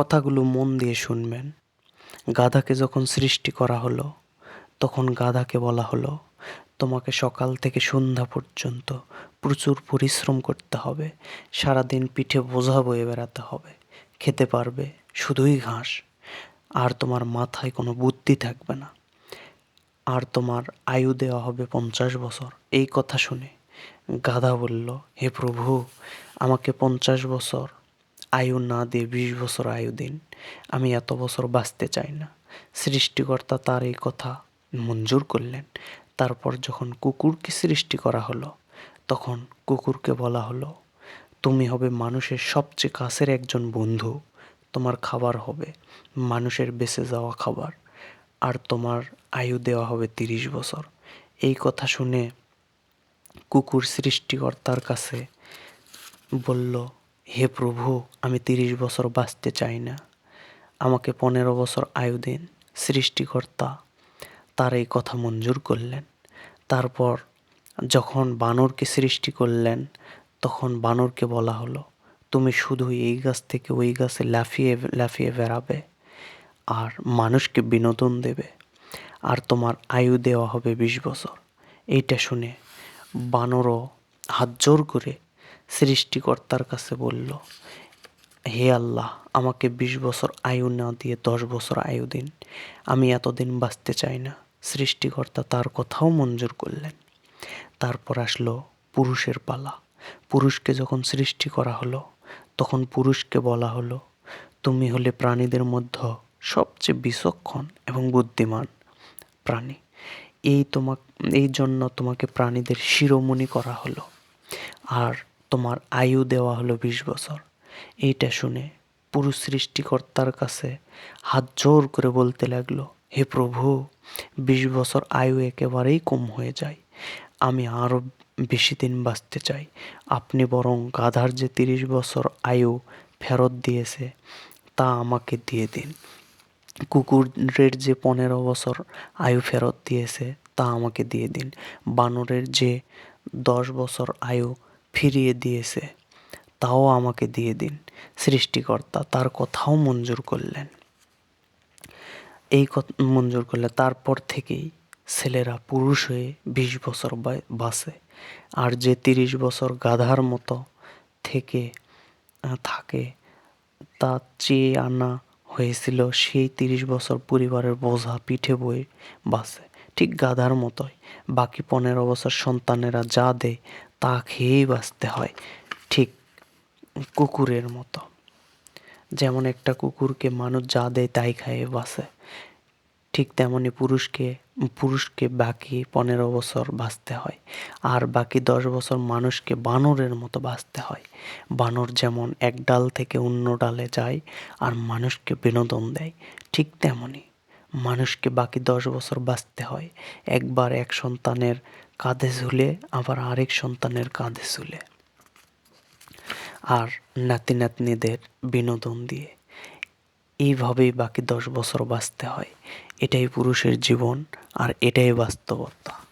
কথাগুলো মন দিয়ে শুনবেন। গাধাকে যখন সৃষ্টি করা হলো, তখন গাধাকে বলা হলো, তোমাকে সকাল থেকে সন্ধ্যা পর্যন্ত প্রচুর পরিশ্রম করতে হবে। সারাদিন পিঠে বোঝা বয়ে বেড়াতে হবে। খেতে পারবে শুধুই ঘাস। আর তোমার মাথায় কোনো বুদ্ধি থাকবে না। আর তোমার আয়ু দেওয়া হবে পঞ্চাশ বছর। এই কথা শুনে গাধা বলল, হে প্রভু, আমাকে পঞ্চাশ বছর আয়ু না দিয়ে বিশ বছর আয়ু দিন। আমি এত বছর বাঁচতে চাই না। সৃষ্টিকর্তা তার এই কথা মঞ্জুর করলেন। তারপর যখন কুকুরকে সৃষ্টি করা হলো, তখন কুকুরকে বলা হলো, তুমি হবে মানুষের সবচেয়ে কাছের একজন বন্ধু। তোমার খাবার হবে মানুষের বেঁচে যাওয়া খাবার। আর তোমার আয়ু দেওয়া হবে তিরিশ বছর। এই কথা শুনে কুকুর সৃষ্টিকর্তার কাছে বলল হে প্রভু, আমি তিরিশ বছর বাঁচতে চাই না। আমাকে পনেরো বছর আয়ু দিন, সৃষ্টিকর্তা। তার এই কথা মঞ্জুর করলেন। তারপর যখন বানরকে সৃষ্টি করলেন, তখন বানরকে বলা হলো, তুমি শুধু এই গাছ থেকে ওই গাছে লাফিয়ে লাফিয়ে বেড়াবে, আর মানুষকে বিনোদন দেবে, আর তোমার আয়ু দেওয়া হবে বিশ বছর। এইটা শুনে বানরও হাত জোর করে সৃষ্টিকর্তার কাছে বলল, হে আল্লাহ, আমাকে বিশ বছর আয়ু না দিয়ে দশ বছর আয়ু দিন। আমি এতদিন বাঁচতে চাই না। সৃষ্টিকর্তা তার কথাও মঞ্জুর করলেন। তারপর আসলো পুরুষের পালা। পুরুষকে যখন সৃষ্টি করা হলো, তখন পুরুষকে বলা হলো, তুমি হলে প্রাণীদের মধ্যে সবচেয়ে বিচক্ষণ এবং বুদ্ধিমান প্রাণী। এই তোমাক, এই জন্য তোমাকে প্রাণীদের শিরোমণি করা হলো। আর তোমার আয়ু দেওয়া হলো বিশ বছর। এইটা শুনে পুরুষ সৃষ্টিকর্তার কাছে হাত জোর করে বলতে লাগল, হে প্রভু, বিশ বছর আয়ু একেবারেই কম হয়ে যায়। আমি আরও বেশি দিন বাঁচতে চাই। আপনি বরং গাধার যে তিরিশ বছর আয়ু ফেরত দিয়েছে, তা আমাকে দিয়ে দিন। কুকুরের যে পনেরো বছর আয়ু ফেরত দিয়েছে, তা আমাকে দিয়ে দিন। বানরের যে দশ বছর আয়ু ফিরিয়ে দিয়েছে, তাও আমাকে দিয়ে দিন। সৃষ্টিকর্তা তার কথাও মঞ্জুর করলেন। এই মঞ্জুর করলে তারপর থেকেই ছেলেরা পুরুষ হয়ে বিশ বছর বাঁচে। আর যে তিরিশ বছর গাধার মতো থেকে থাকে, তা চেয়ে আনা হয়েছিল, সেই তিরিশ বছর পরিবারের বোঝা পিঠে বয়ে বাঁচে। ঠিক গাধার মতোই। বাকি পনেরো বছর সন্তানেরা যা দেয় তা খেয়েই বাঁচতে হয়, ঠিক কুকুরের মতো। যেমন একটা কুকুরকে মানুষ যা দেয় তাই খাইয়ে বাঁচে, ঠিক তেমনি পুরুষকে পুরুষকে বাকি পনেরো বছর বাঁচতে হয়, আর বাকি দশ বছর মানুষকে বানরের মতো বাঁচতে হয়। বানর যেমন এক ডাল থেকে অন্য ডালে যায়, আর মানুষকে বিনোদন দেয়, ঠিক তেমনি। মানুষকে বাকি দশ বছর বাঁচতে হয়। একবার এক সন্তানের কাঁধে ঝুলে, আবার আরেক সন্তানের কাঁধে ঝুলে। আর নাতি নাতনিদের বিনোদন দিয়ে। এইভাবেই বাকি দশ বছর বাঁচতে হয়। এটাই পুরুষের জীবন আর এটাই বাস্তবতা।